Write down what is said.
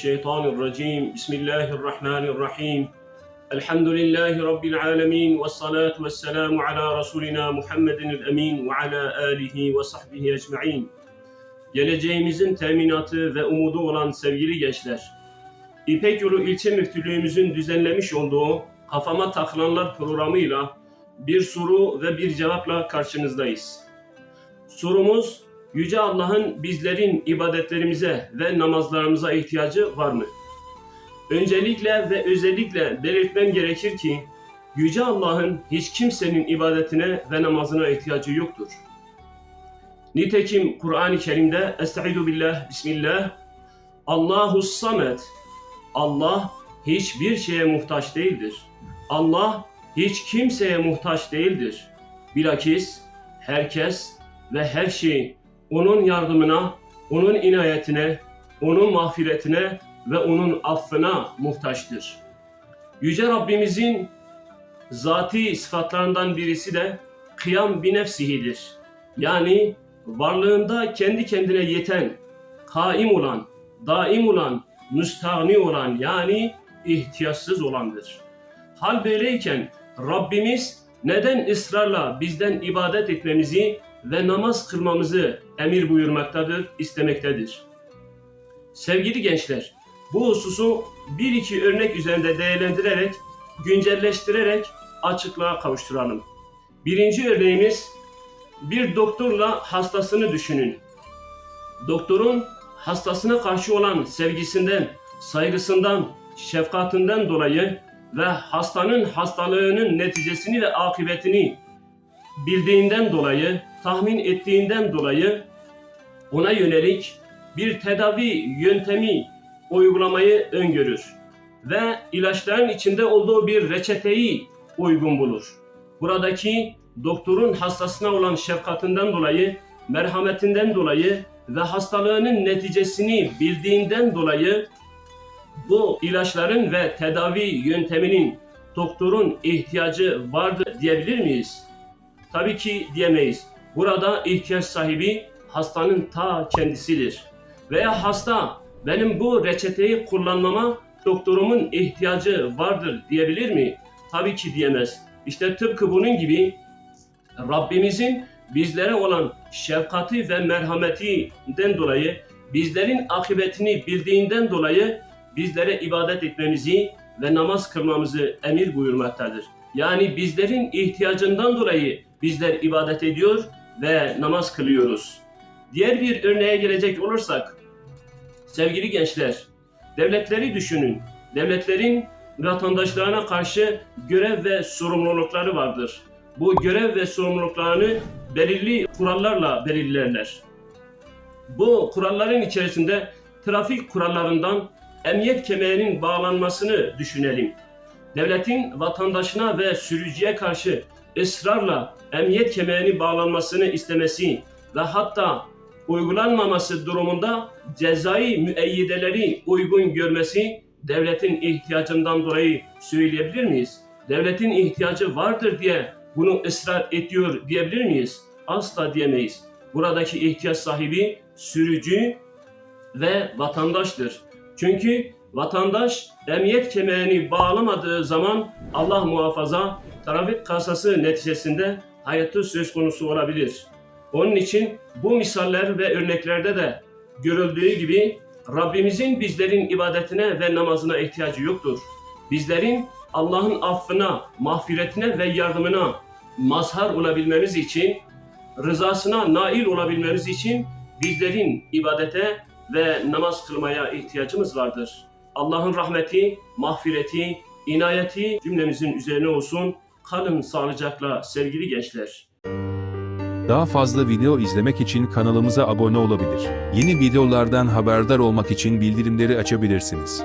الشيطان الرجيم. بسم الله الرحمن الرحيم. الحمد لله رب العالمين والصلاة والسلام على رسولنا محمد الأمين وعلى آله وصحبه أجمعين. Geleceğimizin teminatı ve umudu olan sevgili gençler, İpek Yolu İlçe Müftülüğümüzün düzenlemiş olduğu Kafama Takılanlar programıyla bir soru ve bir cevapla karşınızdayız. Sorumuz, Yüce Allah'ın bizlerin ibadetlerimize ve namazlarımıza ihtiyacı var mı? Öncelikle ve özellikle belirtmem gerekir ki, Yüce Allah'ın hiç kimsenin ibadetine ve namazına ihtiyacı yoktur. Nitekim Kur'an-ı Kerim'de Estaizu billah, Bismillah, Allahu Samet, Allah hiçbir şeye muhtaç değildir. Allah hiç kimseye muhtaç değildir. Bilakis herkes ve her şey onun yardımına, onun inayetine, onun mağfiretine ve onun affına muhtaçtır. Yüce Rabbimizin zati sıfatlarından birisi de kıyam bi nefsihidir. Yani varlığında kendi kendine yeten, kaim olan, daim olan, müstahni olan yani ihtiyaçsız olandır. Hal böyleyken Rabbimiz neden ısrarla bizden ibadet etmemizi ve namaz kılmamızı emir buyurmaktadır, istemektedir. Sevgili gençler, bu hususu bir iki örnek üzerinde değerlendirerek, güncelleştirerek açıklığa kavuşturalım. Birinci örneğimiz bir doktorla hastasını düşünün. Doktorun hastasına karşı olan sevgisinden, saygısından, şefkatinden dolayı ve hastanın hastalığının neticesini ve akıbetini bildiğinden dolayı, tahmin ettiğinden dolayı ona yönelik bir tedavi yöntemi uygulamayı öngörür ve ilaçların içinde olduğu bir reçeteyi uygun bulur. Buradaki doktorun hastasına olan şefkatinden dolayı, merhametinden dolayı ve hastalığının neticesini bildiğinden dolayı bu ilaçların ve tedavi yönteminin doktorun ihtiyacı vardır diyebilir miyiz? Tabii ki diyemeyiz. Burada ihtiyaç sahibi hastanın ta kendisidir. Veya hasta benim bu reçeteyi kullanmama doktorumun ihtiyacı vardır diyebilir mi? Tabii ki diyemez. İşte tıpkı bunun gibi Rabbimizin bizlere olan şefkati ve merhametinden dolayı bizlerin akıbetini bildiğinden dolayı bizlere ibadet etmemizi ve namaz kılmamızı emir buyurmaktadır. Yani bizlerin ihtiyacından dolayı bizler ibadet ediyor ve namaz kılıyoruz. Diğer bir örneğe gelecek olursak, sevgili gençler, devletleri düşünün. Devletlerin vatandaşlarına karşı görev ve sorumlulukları vardır. Bu görev ve sorumluluklarını belirli kurallarla belirlerler. Bu kuralların içerisinde trafik kurallarından emniyet kemerinin bağlanmasını düşünelim. Devletin vatandaşına ve sürücüye karşı ısrarla emniyet kemerini bağlanmasını istemesi ve hatta uygulanmaması durumunda cezai müeyyideleri uygun görmesi devletin ihtiyacından dolayı söyleyebilir miyiz? Devletin ihtiyacı vardır diye bunu ısrar ediyor diyebilir miyiz? Asla diyemeyiz. Buradaki ihtiyaç sahibi sürücü ve vatandaştır. Çünkü vatandaş emniyet kemerini bağlamadığı zaman Allah muhafaza trafik kasası neticesinde hayatı söz konusu olabilir. Onun için bu misaller ve örneklerde de görüldüğü gibi Rabbimizin bizlerin ibadetine ve namazına ihtiyacı yoktur. Bizlerin Allah'ın affına, mağfiretine ve yardımına mazhar olabilmemiz için, rızasına nail olabilmemiz için bizlerin ibadete ve namaz kılmaya ihtiyacımız vardır. Allah'ın rahmeti, mağfireti, inayeti cümlemizin üzerine olsun. Kalın sağlıcakla sevgili gençler. Daha fazla video izlemek için kanalımıza abone olabilir. Yeni videolardan haberdar olmak için bildirimleri açabilirsiniz.